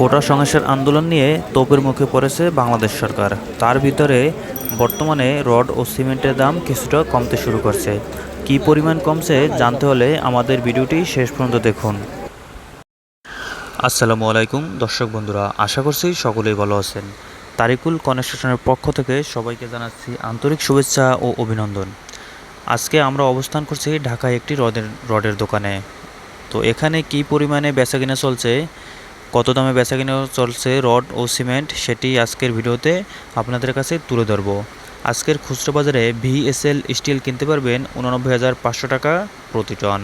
কোটা সংস্কার আন্দোলন নিয়ে তোপের মুখে পড়েছে বাংলাদেশ সরকার। তার ভিতরে বর্তমানে রড ও সিমেন্টের দাম কিছুটা কমতে শুরু করছে। কি পরিমাণ কমছে জানতে হলে আমাদের ভিডিওটি শেষ পর্যন্ত দেখুন। আসসালামু আলাইকুম দর্শক বন্ধুরা, আশা করছি সকলেই ভালো আছেন। তারিকুল কনস্ট্রাকশনের পক্ষ থেকে সবাইকে জানাচ্ছি আন্তরিক শুভেচ্ছা ও অভিনন্দন। আজকে আমরা অবস্থান করছি ঢাকায় একটি রডের রডের দোকানে। তো এখানে কি পরিমাণে বেচাকিনা চলছে কত দামে বেচাকিনা চলছে রড ও সিমেন্ট সেটি আজকের ভিডিওতে আপনাদের কাছে তুলে ধরব। আজকের খুচরো বাজারে ভিএসএল স্টিল কিনতে পারবেন উননব্বই হাজার পাঁচশো টাকা প্রতি টন।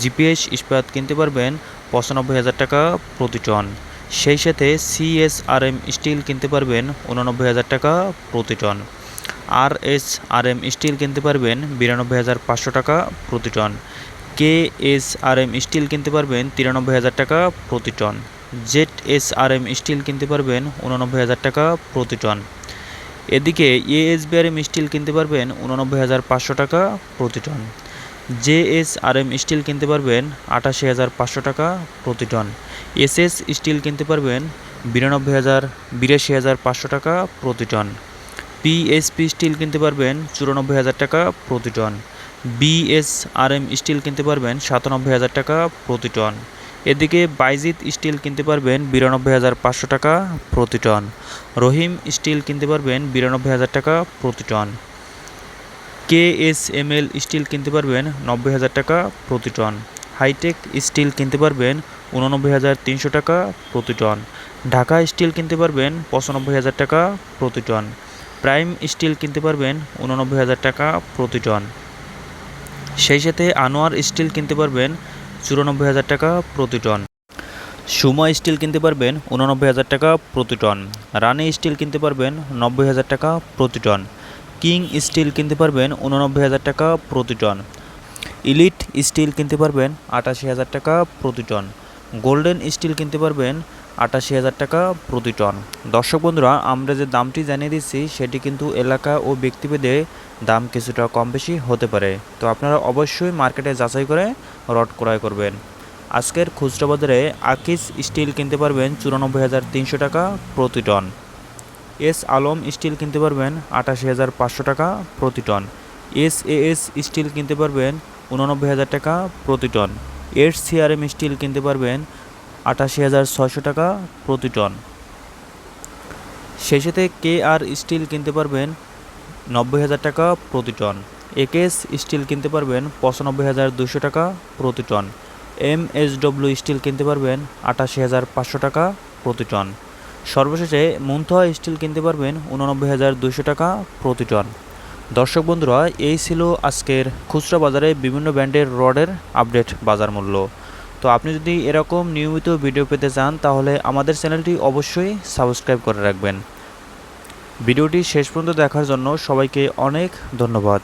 জিপিএস ইস্পাত কিনতে পারবেন পঁচানব্বই হাজার টাকা প্রতি টন। সেই সাথে সিএসআরএম স্টিল কিনতে পারবেন উননব্বই হাজার টাকা প্রতি ton. R S R M steel কিনতে পারবেন বিরানব্বই হাজার পাঁচশো টাকা প্রতি ton. K S R M steel কিনতে পারবেন তিরানব্বই হাজার টাকা প্রতি ton. Z S R M steel কিনতে পারবেন উননব্বই হাজার টাকা প্রতি টন। এদিকে এএসবিআরএম স্টিল কিনতে পারবেন উননব্বই হাজার পাঁচশো টাকা প্রতি ton. J S R M steel কিনতে পারবেন আটাশি হাজার পাঁচশো টাকা প্রতি টন। এস এস স্টিল কিনতে পারবেন বিরানব্বই হাজার বিরাশি হাজার পাঁচশো টাকা প্রতি টন। পিএসপি স্টিল কিনতে পারবেন চুরানব্বই হাজার টাকা প্রতি টন। বিএসআরএম স্টিল কিনতে পারবেন সাতানব্বই হাজার টাকা প্রতি টন। এদিকে বাইজিত স্টিল কিনতে পারবেন বিরানব্বই হাজার পাঁচশো টাকা প্রতি টন। রহিম স্টিল কিনতে পারবেন বিরানব্বই হাজার টাকা প্রতি ton. K S M L steel কিনতে পারবেন নব্বই হাজার টাকা প্রতি টন। হাইটেক স্টিল কিনতে পারবেন উননব্বই হাজার তিনশো টাকা প্রতি টন। ঢাকা স্টিল কিনতে পারবেন পঁচানব্বই হাজার টাকা প্রতি টন। প্রাইম স্টিল কিনতে পারবেন উননব্বই হাজার টাকা প্রতি টন। সেই সাথে আনোয়ার স্টিল কিনতে পারবেন চুরানব্বই হাজার টাকা প্রতি টন। সুমা স্টিল কিনতে পারবেন উননব্বই হাজার টাকা প্রতি টন। রানি স্টিল কিনতে পারবেন নব্বই হাজার টাকা প্রতি টন। কিং স্টিল কিনতে পারবেন উননব্বই হাজার টাকা প্রতি টন। ইলিট স্টিল কিনতে পারবেন আটাশি হাজার টাকা প্রতি টন। গোল্ডেন স্টিল কিনতে পারবেন আটাশি হাজার টাকা প্রতি টন। দর্শক বন্ধুরা, আমরা যে দামটি জানিয়ে দিচ্ছি, সেটি কিন্তু এলাকা ও ব্যক্তিভেদে দাম কিছুটা কম বেশি হতে পারে। তো আপনারা অবশ্যই মার্কেটে যাচাই করে রড ক্রয় করবেন। আজকের খুচরা বাজারে আকিস স্টিল কিনতে পারবেন চুরানব্বই হাজার তিনশো টাকা প্রতি টন। এস আলম স্টিল কিনতে পারবেন আটাশি হাজার পাঁচশো টাকা প্রতি ton. S A S steel কিনতে পারবেন উননব্বই হাজার টাকা প্রতি টন। এস সিআরএম স্টিল কিনতে পারবেন আটাশি হাজার ছয়শো টাকা প্রতি টন। সাথে কে আর স্টিল কিনতে পারবেন নব্বই হাজার টাকা প্রতি টন। একেএস স্টিল কিনতে পারবেন পঁচানব্বই হাজার দুশো টাকা প্রতি ton. M S W steel কিনতে পারবেন আটাশি হাজার পাঁচশো টাকা প্রতি টন। সর্বশেষে মুন্থা স্টিল কিনতে পারবেন উননব্বই হাজার দুশো টাকা প্রতি টন। দর্শক বন্ধুরা, এই ছিল আজকের খুচরা বাজারে বিভিন্ন ব্র্যান্ডের রডের আপডেট বাজার মূল্য। তো আপনি যদি এরকম নিয়মিত ভিডিও পেতে চান, তাহলে আমাদের চ্যানেলটি অবশ্যই সাবস্ক্রাইব করে রাখবেন। ভিডিওটি শেষ পর্যন্ত দেখার জন্য সবাইকে অনেক ধন্যবাদ।